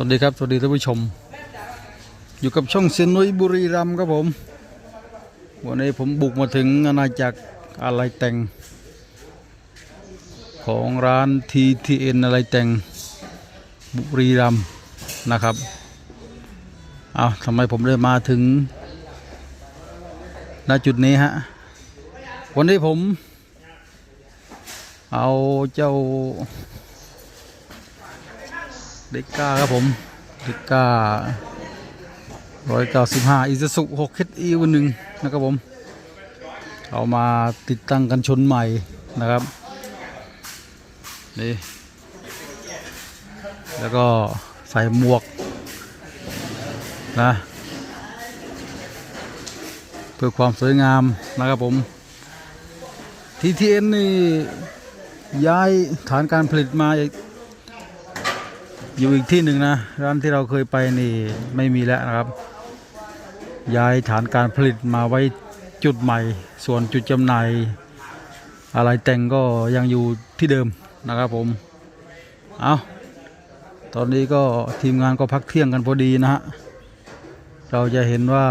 วัสดีครับ สวัสดีท่านผู้ชม อยู่กับช่องเซยนนุยบุรีรัมครับผม วันนี้ผมบุกมาถึงอาณาจักรอะไรแต่ง ของร้าน TTN อะไรแต่งบุรีรัมนะครับเอาทำไมผมได้มาถึงณจุดนี้ฮะ วันนี้ผม เอาเจ้า เด็กก้าครับผมเด็กก้าร้อยเก้าสิบห้าอิซูซุหกเอีวันหนึ่งนะครับผม เอามาติดตั้งกันชนใหม่นะครับ นี่ แล้วก็ใส่หมวกนะเพื่อความสวยงามนะครับผม TTN นี่ย้ายฐานการผลิตมา อยู่อีกที่หนึ่งนะ ร้านที่เราเคยไปนี่ไม่มีแล้วนะครับ ย้ายฐานการผลิตมาไว้จุดใหม่ ส่วนจุดจำหน่ายอะไรแต่งก็ยังอยู่ที่เดิมนะครับผม เอาตอนนี้ก็ทีมงานก็พักเที่ยงกันพอดีนะฮะ เราจะเห็นว่า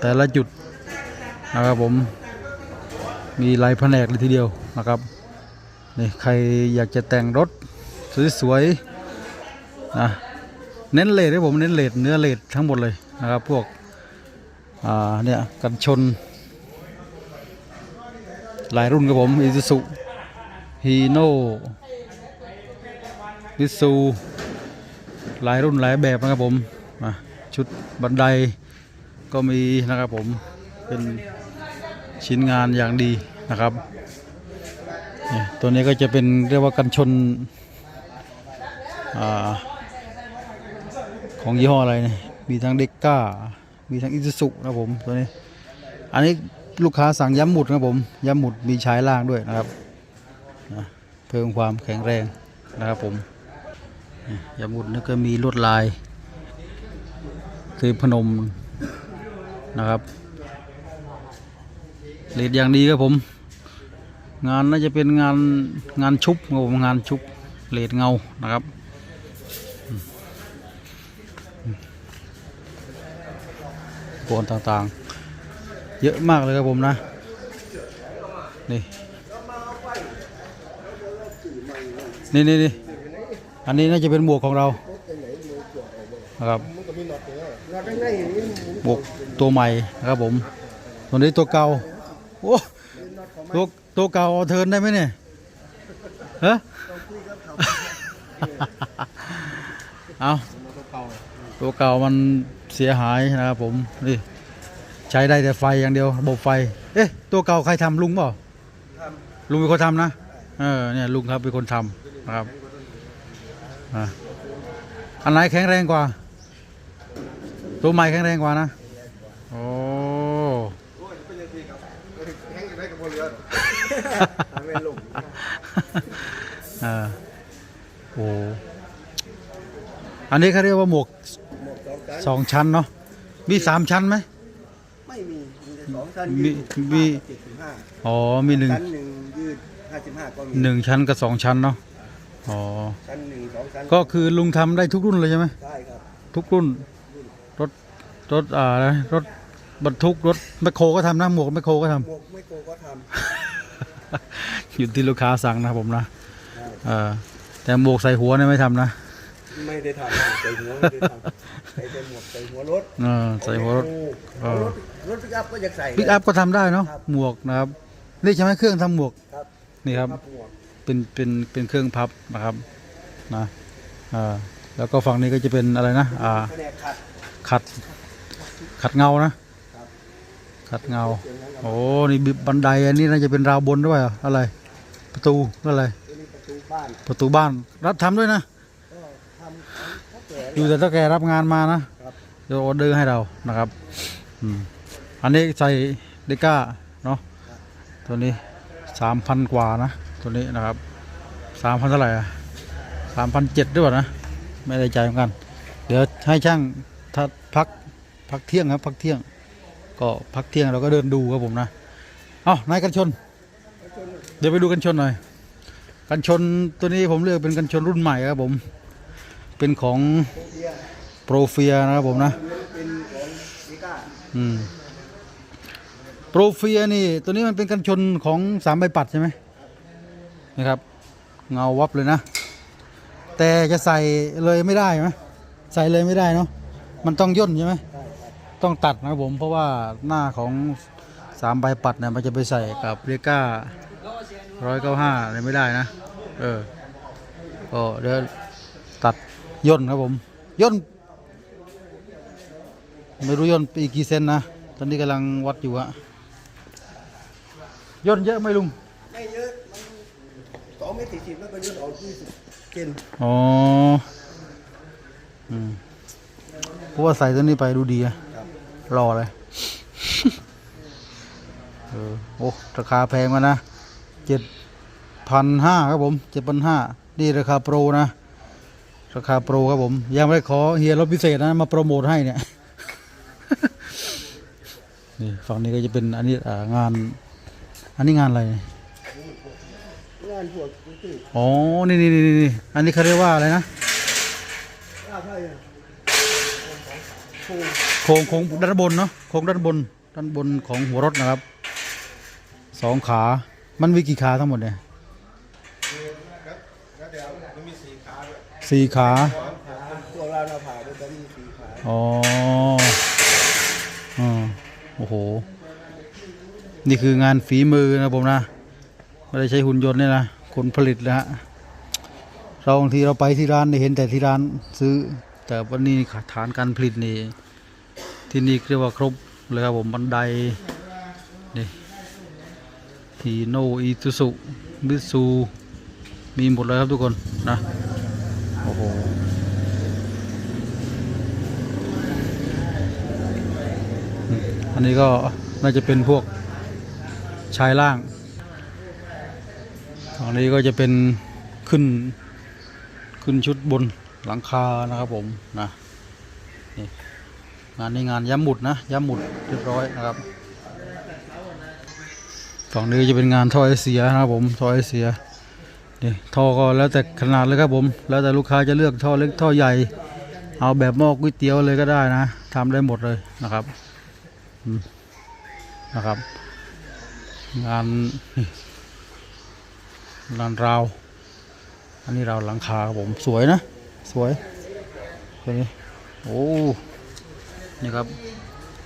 แต่ละจุดนะครับผม มีหลายแผนกเลยทีเดียวนะครับ นี่ใครอยากจะแต่งรถสวยๆ นะเน้นเลดให้ผมเน้นเลดเนื้อเลดทั้งหมดเลยนะครับพวกอ่าเนี่ยกันชน หลายรุ่นครับผมอิซูซุฮีโน่มิซูหลายรุ่นหลายแบบนะครับผมชุดบันไดก็มีนะครับผมเป็นชิ้นงานอย่างดีนะครับตัวนี้ก็จะเป็นเรียกว่ากันชนอ่า ของยี่ห้ออะไรเนี่ยมีทั้งเด็กก้า มีทั้งอิซูซุนะครับผมตัวนี้ อันนี้ลูกค้าสั่งย้ำหมุดนะครับผม ย้ำหมุดมีฉายล่างด้วยนะครับนะเพิ่มความแข็งแรงนะครับผมย้ำหมุดนี่ก็มีลวดลายคือพนมนะครับเลดอย่างดีครับผม งานน่าจะเป็นงานงานชุบครับผมงานชุบเลดเงานะครับ โกนต่างๆ เยอะมากเลยครับผมนะ นี่นี่นี่นี่อันนี้น่าจะเป็นหมวกของเรานะครับหมวกตัวใหม่นะครับผม ตัวนี้ตัวเก่าโอ้ตัวตัวเก่าเอาเทินได้ไหมเนี่ยฮะเอาตัวเก่ามัน เสียหายนะครับผมนี่ใช้ได้แต่ไฟอย่างเดียวระบบไฟ เอ๊ะ ตัวเก่าใครทำลุงเปล่าลุงเป็นคนทำนะเออเนี่ยลุงครับเป็นคนทำนะครับอะอันไหนแข็งแรงกว่า ตัวใหม่แข็งแรงกว่านะโอ้แห้งอยู่ได้กับบนเรือทำให้ลงเออโอ้อันนี้เขาเรียกว่าหมวกหมวก สองชั้นสองชั้นเนาะมีสามชั้นไหม ไม่มีมีแต่สองชั้นมียืดมี เจ็ดสิบห้าอ๋อมีหนึ่งชั้นหนึ่งยืดห้าสิบห้าก็มีหนึ่งชั้นกับสองชั้นเนาะอ๋อชั้นหนึ่งสองชั้นก็คือลุงทำได้ทุกรุ่นเลยใช่ไหมได้ครับทุกรุ่นรถรถอ่าอะไรรถบรรทุกรถแมคโครก็ทำนะหมวกแมคโครก็ทหมวกไม่โกก็ทำอยู่ที่ลูกค้าสั่งนะครับผมนะเออแต่หมวกใส่หัวเนี่ยไม่ทำนะำ ไม่ได้ทำใส่หัวไม่ได้ทำใส่แต่หมวกใส่หัวรถเออใส่หัวรถ เออ รถรถปิกอัพก็อยากใส่ปิกอัพก็ทำได้เนาะครับ หมวกนะครับนี่ใช่ไหมเครื่องทำหมวกครับนี่ครับ หมวกเป็นเป็นเป็นเครื่องพับนะครับนะอ่าแล้วก็ฝั่งนี้ก็จะเป็นอะไรนะอ่าแผนกขัด ขัดขัดเงานะขัดเงา โอ้นี่บันไดอันนี้น่าจะเป็นราวบนด้วยเหรออะไร ประตูอะไร ตัวนี้ประตูบ้านประตูบ้านรับทำด้วยนะก็ทำเขาแก่ อยู่แต่ถ้าแกรับงานมานะครับเดี๋ยวออเดอร์ให้เรานะครับอืมอันนี้ใส่เดก้าเนาะตัวนี้สามพันกว่านะตัวนี้นะครับสามพันเท่าไหร่อะสามพันเจ็ดด้วยนะไม่ได้ใจเหมือนกัน เดี๋ยวให้ช่างถ้าพักพักเที่ยงครับพักเที่ยง ก็พักเที่ยงเราก็เดินดูครับผมนะเอ้านายกันชน เดี๋ยวไปดูกันชนหน่อยกันชนตัวนี้ผมเลือกเป็นกันชนรุ่นใหม่ครับผม เป็นของโปรเฟียนะครับผมนะอืมโปรเฟียนี่ ตัวนี้มันเป็นกันชนของสามใบปัดใช่ไหมนะครับ เงาวับเลยนะ แต่จะใส่เลยไม่ได้ไหมใส่เลยไม่ได้เนาะมันต้องย่นใช่ไหมต้องตัดนะครับผม เพราะว่าหน้าของสามใบปัดเนี่ยมันจะไปใส่กับเรียก้าร้อยเก้าห้าอะไรไม่ได้นะ เออก็เดี๋ยวตัด ย่นครับผมย่นไม่รู้ย่นอีกกี่เซนนะ ตอนนี้กำลังวัดอยู่อะย่นเยอะไหมลุง ไม่เยอะมันสองเมตรสี่สิบแล้วก็ยืดออกยี่สิบเซนอ๋ออืมเพราะว่าใส่ตัวนี้ไปดูดีอะครับรอเลยเออโอ้ราคาแพงมานะเจ็ดพันห้าครับผมเจ็ดพันห้านี่ราคาโปรนะ ราคาโปรครับผม ยังไม่ได้ขอเฮียรถพิเศษนะมาโปรโมทให้เนี่ย นี่ฝั่งนี้ก็จะเป็นอันนี้อ่างาน อันนี้งานอะไรเนี่ยงานพวกที่อ๋อ นี่นี่นี่นี่อันนี้เขาเรียกว่าอะไรนะอ้าใช่อะโค้งโครงโครงด้านบนเนาะโครงด้านบนด้านบนของหัวรถนะครับสองขา มันมีกี่ขาทั้งหมดเนี่ย สี่ขาตัวเราเราผ่าด้วยกันมีสี่ขาอ๋ออ๋อโอ้โห นี่คืองานฝีมือนะผมนะ ไม่ได้ใช้หุ่นยนต์เนี่ยนะ คนผลิตนะฮะ เราบางทีเราไปที่ร้านเนี่ยเห็นแต่ที่ร้านซื้อ แต่วันนี้ฐานการผลิตนี่ ที่นี่เรียกว่าครบเลยครับผมบันได นี่ฮีโนอีตุสุมิซู มีหมดเลยครับทุกคนนะ โอ้โหอันนี้ก็น่าจะเป็นพวกชายล่างอันนี้ก็จะเป็นขึ้นขึ้นชุดบนหลังคานะครับผมนะนี่งานนี้งานย้ำหมุดนะย้ำหมุดเรียบร้อยนะครับฝั่งนี้จะเป็นงานทอไอเสียนะครับผมทอไอเสีย นี่ท่อก็แล้วแต่ขนาดเลยครับผม แล้วแต่ลูกค้าจะเลือกท่อเล็กท่อใหญ่ เอาแบบหม้อก๋วยเตี๋ยวเลยก็ได้นะทำได้หมดเลยนะครับนะครับ งานงานราว อันนี้ราวหลังคาครับผมสวยนะ สวยสวยโอ้นี่ครับ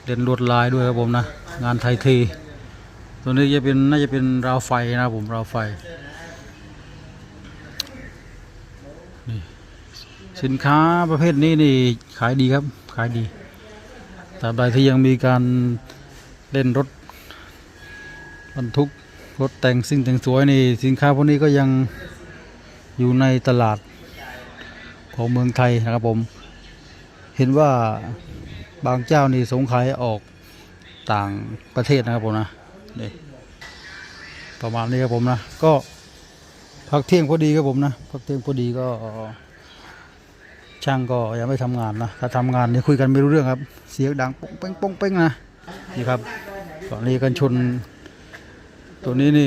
เด่นลวดลายด้วยครับผมนะ งานไทยเทตัวนี้จะเป็นน่าจะเป็นราวไฟนะผมราวไฟ สินค้าประเภทนี้นี่ขายดีครับขายดีตราบใดที่ยังมีการเล่นรถบรรทุกรถแต่งสิ่งแต่งสวยนี่สินค้าพวกนี้ก็ยังอยู่ในตลาดของเมืองไทยนะครับผม เห็นว่าบางเจ้านี่สงขายออกต่างประเทศนะครับผมนะนี่ประมาณนี้ครับผมนะ ก็พักเที่ยงพอดีครับผมนะพักเที่ยงพอดีก็ ช่างก็ยังไม่ทำงานนะถ้าทำงานนี่คุยกันไม่รู้เรื่องครับ เสียงดังป้งเป้งป้งเป้งนะนี่ครับฝั่งนี้กันชน ตัวนี้นี่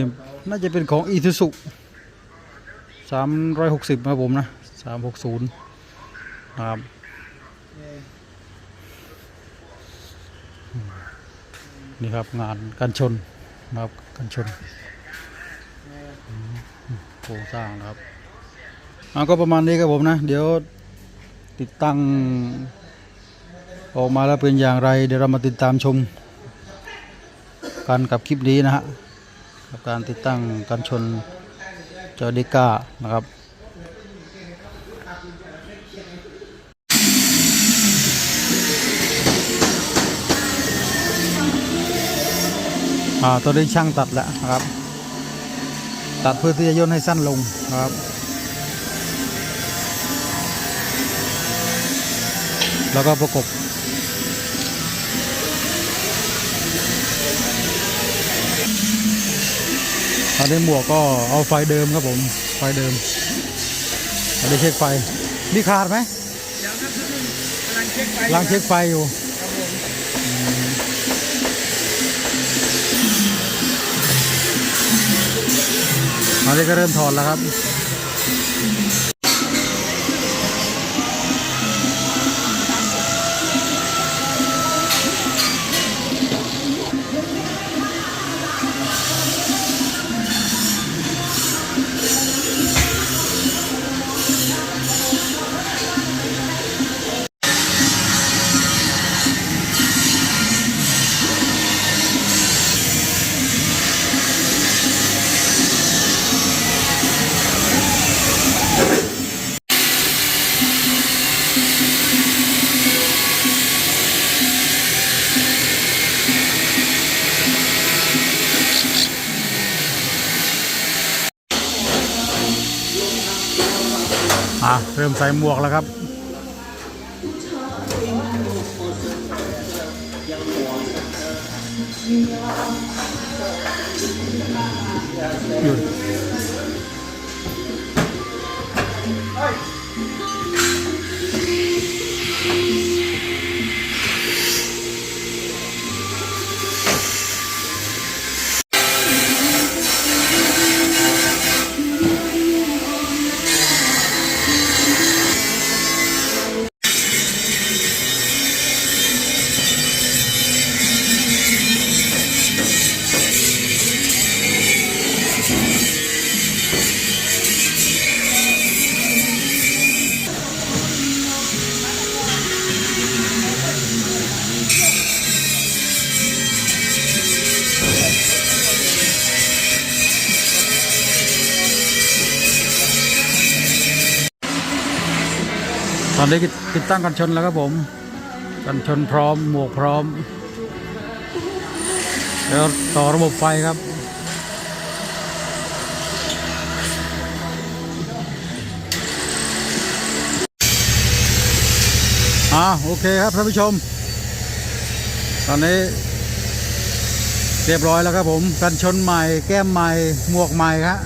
น่าจะเป็นของอีทูสุสามร้อยหกสิบครับผมนะสามหกศูนย์นะครับนี่ครับงานกันชนนะครับกันชนโครงสร้างนะครับอ่าก็ประมาณนี้ครับผมนะ เดี๋ยว ติดตั้ง ออกมาแล้วเป็นอย่างไร เดี๋ยวเรามาติดตามชมกันกับคลิปนี้นะฮะกับการติดตั้งกันชนจอดิก้านะครับอ่าตัวนี้ช่างตัดแล้วนะครับ ตัดเพื่อที่จะย่นให้สั้นลงนะครับ แล้วก็ประกบอันนี้หมวกก็เอาไฟเดิมครับผม ไฟเดิมอันนี้เช็คไฟ นี่ขาดไหมยังครับกำลังเช็คไฟลังเช็คไฟอยู่ครับผมอันนี้ก็เริ่มถอดแล้วครับ เริ่มใส่หมวกแล้วครับอยุ ตอนนี้ติดตั้งกันชนแล้วครับผม กันชนพร้อมหมวกพร้อมแล้วต่อระบบไฟครับอ่าโอเคครับท่านผู้ชม ตอนนี้ เรียบร้อยแล้วครับผม กันชนใหม่แก้มใหม่หมวกใหม่ครับ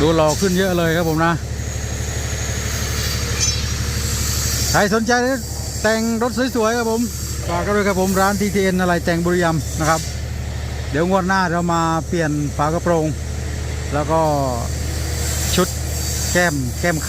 ดูหล่อขึ้นเยอะเลยครับผมนะ ใครสนใจแต่งรถสวยๆครับผมฝากกันด้วยครับผมร้าน TTN อะไรแต่งบุรีรัมย์นะครับ เดี๋ยวงวดหน้าเรามาเปลี่ยนฝากระโปรง แล้วก็ชุดแก้มแก้มข